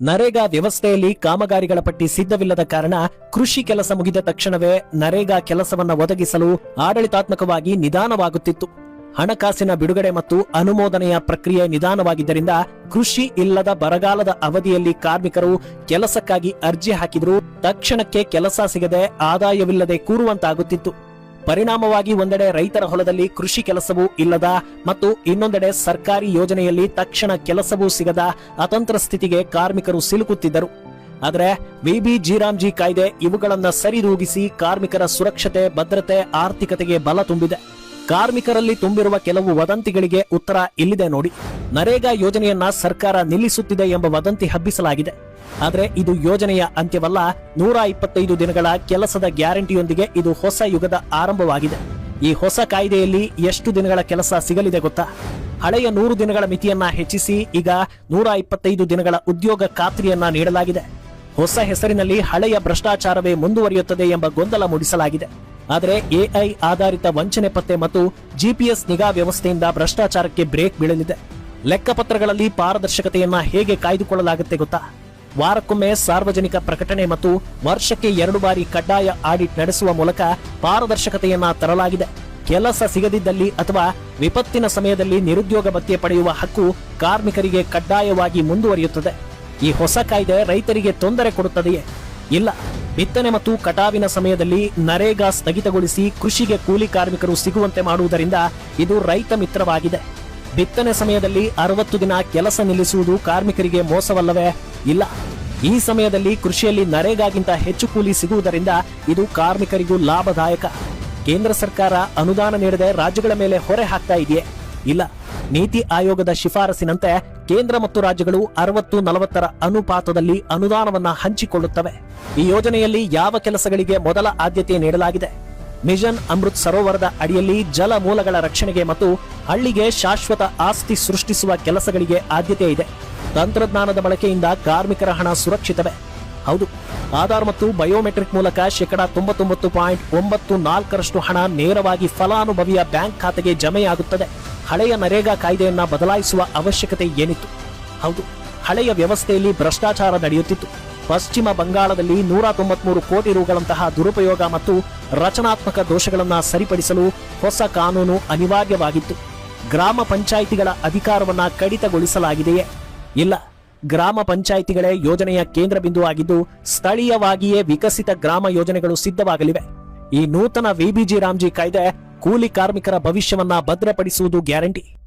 ನರೇಗಾ ವ್ಯವಸ್ಥೆಯಲ್ಲಿ ಕಾಮಗಾರಿಗಳ ಪಟ್ಟಿ ಸಿದ್ಧವಿಲ್ಲದ ಕಾರಣ ಕೃಷಿ ಕೆಲಸ ಮುಗಿದ ತಕ್ಷಣವೇ ನರೇಗಾ ಕೆಲಸವನ್ನು ಒದಗಿಸಲು ಆಡಳಿತಾತ್ಮಕವಾಗಿ ನಿಧಾನವಾಗುತ್ತಿತ್ತು. ಹಣಕಾಸಿನ ಬಿಡುಗಡೆ ಮತ್ತು ಅನುಮೋದನೆಯ ಪ್ರಕ್ರಿಯೆ ನಿಧಾನವಾಗಿದ್ದರಿಂದ ಕೃಷಿ ಇಲ್ಲದ ಬರಗಾಲದ ಅವಧಿಯಲ್ಲಿ ಕಾರ್ಮಿಕರು ಕೆಲಸಕ್ಕಾಗಿ ಅರ್ಜಿ ಹಾಕಿದರೂ ತಕ್ಷಣಕ್ಕೆ ಕೆಲಸ ಸಿಗದೆ ಆದಾಯವಿಲ್ಲದೆ ಕೂರುವಂತಾಗುತ್ತಿತ್ತು. ಪರಿಣಾಮವಾಗಿ ಒಂದೆಡೆ ರೈತರ ಹೊಲದಲ್ಲಿ ಕೃಷಿ ಕೆಲಸವೂ ಇಲ್ಲದ ಮತ್ತು ಇನ್ನೊಂದೆಡೆ ಸರ್ಕಾರಿ ಯೋಜನೆಯಲ್ಲಿ ತಕ್ಷಣ ಕೆಲಸವೂ ಸಿಗದ ಅತಂತ್ರ ಸ್ಥಿತಿಗೆ ಕಾರ್ಮಿಕರು ಸಿಲುಕುತ್ತಿದ್ದರು. ಆದರೆ ವಿಬಿ ಜೀರಾಮ್ಜಿ ಕಾಯ್ದೆ ಇವುಗಳನ್ನು ಸರಿದೂಗಿಸಿ ಕಾರ್ಮಿಕರ ಸುರಕ್ಷತೆ, ಭದ್ರತೆ, ಆರ್ಥಿಕತೆಗೆ ಬಲ ತುಂಬಿದೆ. ಕಾರ್ಮಿಕರಲ್ಲಿ ತುಂಬಿರುವ ಕೆಲವು ವದಂತಿಗಳಿಗೆ ಉತ್ತರ ಇಲ್ಲಿದೆ ನೋಡಿ. ನರೇಗಾ ಯೋಜನೆಯನ್ನ ಸರ್ಕಾರ ನಿಲ್ಲಿಸುತ್ತಿದೆ ಎಂಬ ವದಂತಿ ಹಬ್ಬಿಸಲಾಗಿದೆ. ಆದರೆ ಇದು ಯೋಜನೆಯ ಅಂತ್ಯವಲ್ಲ. ನೂರ ಇಪ್ಪತ್ತೈದು ದಿನಗಳ ಕೆಲಸದ ಗ್ಯಾರಂಟಿಯೊಂದಿಗೆ ಇದು ಹೊಸ ಯುಗದ ಆರಂಭವಾಗಿದೆ. ಈ ಹೊಸ ಕಾಯ್ದೆಯಲ್ಲಿ ಎಷ್ಟು ದಿನಗಳ ಕೆಲಸ ಸಿಗಲಿದೆ ಗೊತ್ತಾ? ಹಳೆಯ ನೂರು ದಿನಗಳ ಮಿತಿಯನ್ನ ಹೆಚ್ಚಿಸಿ ಈಗ ನೂರ ಇಪ್ಪತ್ತೈದು ದಿನಗಳ ಉದ್ಯೋಗ ಖಾತ್ರಿಯನ್ನ ನೀಡಲಾಗಿದೆ. ಹೊಸ ಹೆಸರಿನಲ್ಲಿ ಹಳೆಯ ಭ್ರಷ್ಟಾಚಾರವೇ ಮುಂದುವರಿಯುತ್ತದೆ ಎಂಬ ಗೊಂದಲ ಮೂಡಿಸಲಾಗಿದೆ. ಆದರೆ ಎಐ ಆಧಾರಿತ ವಂಚನೆ ಪತ್ತೆ ಮತ್ತು ಜಿಪಿಎಸ್ ನಿಗಾ ವ್ಯವಸ್ಥೆಯಿಂದ ಭ್ರಷ್ಟಾಚಾರಕ್ಕೆ ಬ್ರೇಕ್ ಬೀಳಲಿದೆ. ಲೆಕ್ಕಪತ್ರಗಳಲ್ಲಿ ಪಾರದರ್ಶಕತೆಯನ್ನ ಹೇಗೆ ಕಾಯ್ದುಕೊಳ್ಳಲಾಗುತ್ತೆ ಗೊತ್ತಾ? ವಾರಕ್ಕೊಮ್ಮೆ ಸಾರ್ವಜನಿಕ ಪ್ರಕಟಣೆ ಮತ್ತು ವರ್ಷಕ್ಕೆ ಎರಡು ಬಾರಿ ಕಡ್ಡಾಯ ಆಡಿಟ್ ನಡೆಸುವ ಮೂಲಕ ಪಾರದರ್ಶಕತೆಯನ್ನ ತರಲಾಗಿದೆ. ಕೆಲಸ ಸಿಗದಿದ್ದಲ್ಲಿ ಅಥವಾ ವಿಪತ್ತಿನ ಸಮಯದಲ್ಲಿ ನಿರುದ್ಯೋಗ ಭತ್ಯೆ ಪಡೆಯುವ ಹಕ್ಕು ಕಾರ್ಮಿಕರಿಗೆ ಕಡ್ಡಾಯವಾಗಿ ಮುಂದುವರಿಯುತ್ತದೆ. ಈ ಹೊಸ ಕಾಯ್ದೆ ರೈತರಿಗೆ ತೊಂದರೆ ಕೊಡುತ್ತದೆಯೇ? ಇಲ್ಲ. ಬಿತ್ತನೆ ಮತ್ತು ಕಟಾವಿನ ಸಮಯದಲ್ಲಿ ನರೇಗಾ ಸ್ಥಗಿತಗೊಳಿಸಿ ಕೃಷಿಗೆ ಕೂಲಿ ಕಾರ್ಮಿಕರು ಸಿಗುವಂತೆ ಮಾಡುವುದರಿಂದ ಇದು ರೈತ ಮಿತ್ರವಾಗಿದೆ. ಬಿತ್ತನೆ ಸಮಯದಲ್ಲಿ ಅರವತ್ತು ದಿನ ಕೆಲಸ ನಿಲ್ಲಿಸುವುದು ಕಾರ್ಮಿಕರಿಗೆ ಮೋಸವಲ್ಲವೇ? ಇಲ್ಲ. ಈ ಸಮಯದಲ್ಲಿ ಕೃಷಿಯಲ್ಲಿ ನರೇಗಾಗಿಂತ ಹೆಚ್ಚು ಕೂಲಿ ಸಿಗುವುದರಿಂದ ಇದು ಕಾರ್ಮಿಕರಿಗೂ ಲಾಭದಾಯಕ. ಕೇಂದ್ರ ಸರ್ಕಾರ ಅನುದಾನ ನೀಡದೆ ರಾಜ್ಯಗಳ ಮೇಲೆ ಹೊರೆ ಹಾಕ್ತಾ ಇದೆಯೇ? ಇಲ್ಲ. ನೀತಿ ಆಯೋಗದ ಶಿಫಾರಸಿನಂತೆ ಕೇಂದ್ರ ಮತ್ತು ರಾಜ್ಯಗಳು ಅರವತ್ತು ನಲವತ್ತರ ಅನುಪಾತದಲ್ಲಿ ಅನುದಾನವನ್ನ ಹಂಚಿಕೊಳ್ಳುತ್ತವೆ. ಈ ಯೋಜನೆಯಲ್ಲಿ ಯಾವ ಕೆಲಸಗಳಿಗೆ ಮೊದಲ ಆದ್ಯತೆ ನೀಡಲಾಗಿದೆ? ಮಿಷನ್ ಅಮೃತ್ ಸರೋವರದ ಅಡಿಯಲ್ಲಿ ಜಲ ಮೂಲಗಳ ರಕ್ಷಣೆಗೆ ಮತ್ತು ಹಳ್ಳಿಗೆ ಶಾಶ್ವತ ಆಸ್ತಿ ಸೃಷ್ಟಿಸುವ ಕೆಲಸಗಳಿಗೆ ಆದ್ಯತೆ ಇದೆ. ತಂತ್ರಜ್ಞಾನದ ಬಳಕೆಯಿಂದ ಕಾರ್ಮಿಕರ ಹಣ ಸುರಕ್ಷಿತವೇ? ಹೌದು. ಆಧಾರ್ ಮತ್ತು ಬಯೋಮೆಟ್ರಿಕ್ ಮೂಲಕ ಶೇಕಡಾ ತೊಂಬತ್ತೊಂಬತ್ತು ಪಾಯಿಂಟ್ ಒಂಬತ್ತು ನಾಲ್ಕರಷ್ಟು ಹಣ ನೇರವಾಗಿ ಫಲಾನುಭವಿಯ ಬ್ಯಾಂಕ್ ಖಾತೆಗೆ ಜಮೆಯಾಗುತ್ತದೆ. ಹಳೆಯ ನರೇಗಾ ಕಾಯ್ದೆಯನ್ನ ಬದಲಾಯಿಸುವ ಅವಶ್ಯಕತೆ ಏನಿತ್ತು? ಹೌದು, ಹಳೆಯ ವ್ಯವಸ್ಥೆಯಲ್ಲಿ ಭ್ರಷ್ಟಾಚಾರ ನಡೆಯುತ್ತಿತ್ತು. ಪಶ್ಚಿಮ ಬಂಗಾಳದಲ್ಲಿ ನೂರ ತೊಂಬತ್ಮೂರು ಕೋಟಿ ರುಗಳಂತಹ ದುರುಪಯೋಗ ಮತ್ತು ರಚನಾತ್ಮಕ ದೋಷಗಳನ್ನು ಸರಿಪಡಿಸಲು ಹೊಸ ಕಾನೂನು ಅನಿವಾರ್ಯವಾಗಿತ್ತು. ಗ್ರಾಮ ಪಂಚಾಯಿತಿಗಳ ಅಧಿಕಾರವನ್ನು ಕಡಿತಗೊಳಿಸಲಾಗಿದೆಯೇ? ಇಲ್ಲ, ಗ್ರಾಮ ಪಂಚಾಯಿತಿಗಳೇ ಯೋಜನೆಯ ಕೇಂದ್ರ ಬಿಂದುವಾಗಿದ್ದು ಸ್ಥಳೀಯವಾಗಿಯೇ ವಿಕಸಿತ ಗ್ರಾಮ ಯೋಜನೆಗಳು ಸಿದ್ಧವಾಗಲಿವೆ. ಈ ನೂತನ ವಿಬಿಜಿ ರಾಮ್ಜಿ ಕಾಯ್ದೆ ಕೂಲಿ ಕಾರ್ಮಿಕರ ಭವಿಷ್ಯವನ್ನ ಭದ್ರಪಡಿಸುವುದು ಗ್ಯಾರಂಟಿ.